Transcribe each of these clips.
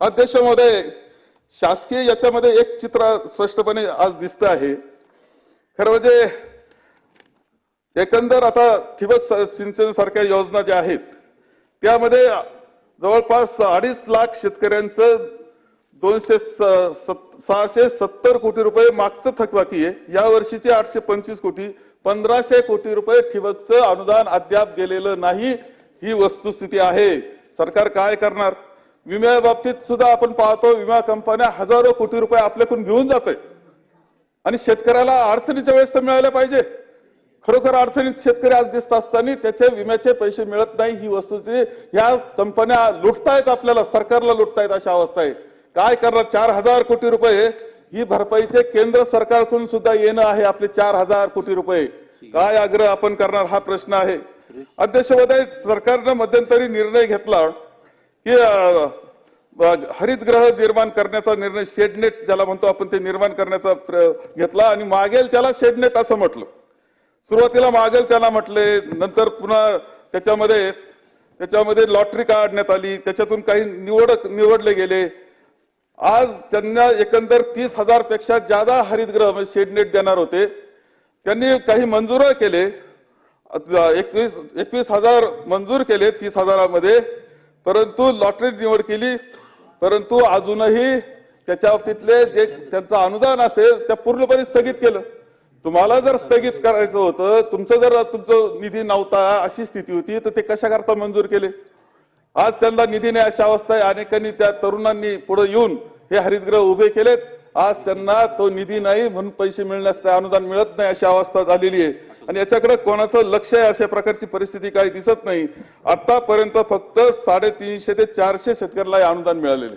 अध्यक्ष महोदय शासकीय याच्यामध्ये एक चित्र स्पष्टपणे आज दिसत आहे. खरं म्हणजे एकंदर आता ठिबक सिंचन सारख्या योजना ज्या आहेत त्यामध्ये जवळपास अडीच लाख शेतकऱ्यांचं दोनशे सहाशे सत्तर कोटी रुपये मागचं थकबाकी आहे. या वर्षीचे आठशे पंचवीस कोटी पंधराशे कोटी रुपये ठिबकचं अनुदान अद्याप गेलेलं नाही. ही वस्तुस्थिती आहे. सरकार काय करणार? विम्या बाबतीत सुद्धा आपण पाहतो विमा कंपन्या हजारो कोटी रुपये आपल्याकडून घेऊन जात आणि शेतकऱ्याला अडचणीच्या वेळेस तर मिळायला पाहिजे. खरोखर अडचणीत शेतकरी आज दिसत असताना त्याचे विम्याचे पैसे मिळत नाही ही वस्तूची या कंपन्या लुटतायत आपल्याला सरकारला लुटतायत अशा अवस्था आहे. काय करणार? चार हजार कोटी रुपये ही भरपाईचे केंद्र सरकारकडून सुद्धा येणं आहे आपले चार हजार कोटी रुपये. काय आग्रह आपण करणार? हा प्रश्न आहे. अध्यक्ष महोदय सरकारनं मध्यंतरी निर्णय घेतला. की हरितग्रह निर्माण करण्याचा निर्णय शेडनेट ज्याला म्हणतो आपण ते निर्माण करण्याचा घेतला आणि मागेल त्याला शेडनेट असं म्हटलं. सुरुवातीला मागेल त्याला म्हटले नंतर पुन्हा त्याच्यामध्ये त्याच्यामध्ये लॉटरी काढण्यात आली त्याच्यातून काही निवड निवडले गेले. आज त्यांना एकंदर तीस हजारपेक्षा जादा हरितगृह म्हणजे शेडनेट देणार होते. त्यांनी काही मंजूर केले. एकवीस एकवीस हजार मंजूर केले तीस हजारामध्ये. परंतु लॉटरी निवड केली परंतु अजूनही त्याच्या बाबतीतले जे त्यांचं अनुदान असेल त्या पूर्णपणे स्थगित केलं. तुम्हाला जर स्थगित करायचं होतं तुमचं जर तुमचं निधी नव्हता अशी स्थिती होती तर ते कशा करता मंजूर केले? आज त्यांना निधी नाही अशा अवस्था आहे अनेकांनी त्या तरुणांनी पुढे येऊन हे हरितगृह उभे केलेत. आज त्यांना तो निधी नाही म्हणून पैसे मिळण्यास अनुदान मिळत नाही अशी अवस्था झालेली आहे. आणि याच्याकडे कोणाचं लक्ष आहे अशा प्रकारची परिस्थिती काही दिसत नाही. आतापर्यंत फक्त साडेतीनशे ते चारशे शेतकऱ्याला हे अनुदान मिळालेले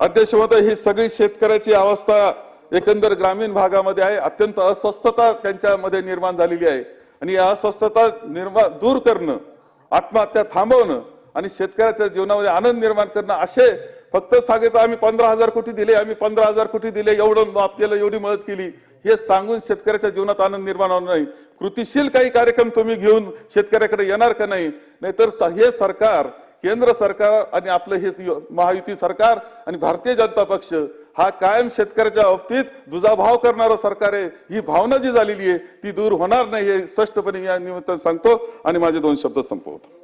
अध्यक्ष महोदय ही सगळी शेतकऱ्याची अवस्था एकंदर ग्रामीण भागामध्ये आहे. अत्यंत अस्वस्थता त्यांच्यामध्ये निर्माण झालेली आहे. आणि या अस्वस्थता निर्माण दूर करणं आत्महत्या थांबवणं आणि शेतकऱ्याच्या जीवनामध्ये आनंद निर्माण करणं असे फक्त सांगायचं आम्ही पंधरा हजार कोटी दिले आम्ही पंधरा हजार कोटी दिले एवढं माफ केलं एवढी मदत केली. हे सांगून शेतकऱ्याच्या जीवनात आनंद निर्माण होणार नाही. कृतीशील काही कार्यक्रम तुम्ही घेऊन शेतकऱ्याकडे येणार का नाही? नाहीतर हे सरकार केंद्र सरकार आणि आपलं हे महायुती सरकार आणि भारतीय जनता पक्ष हा कायम शेतकऱ्याच्या बाबतीत दुजाभाव करणारं सरकार आहे. ही भावना जी झालेली आहे ती दूर होणार नाही हे स्पष्टपणे या निमित्तानं सांगतो आणि माझे दोन शब्द संपवतो.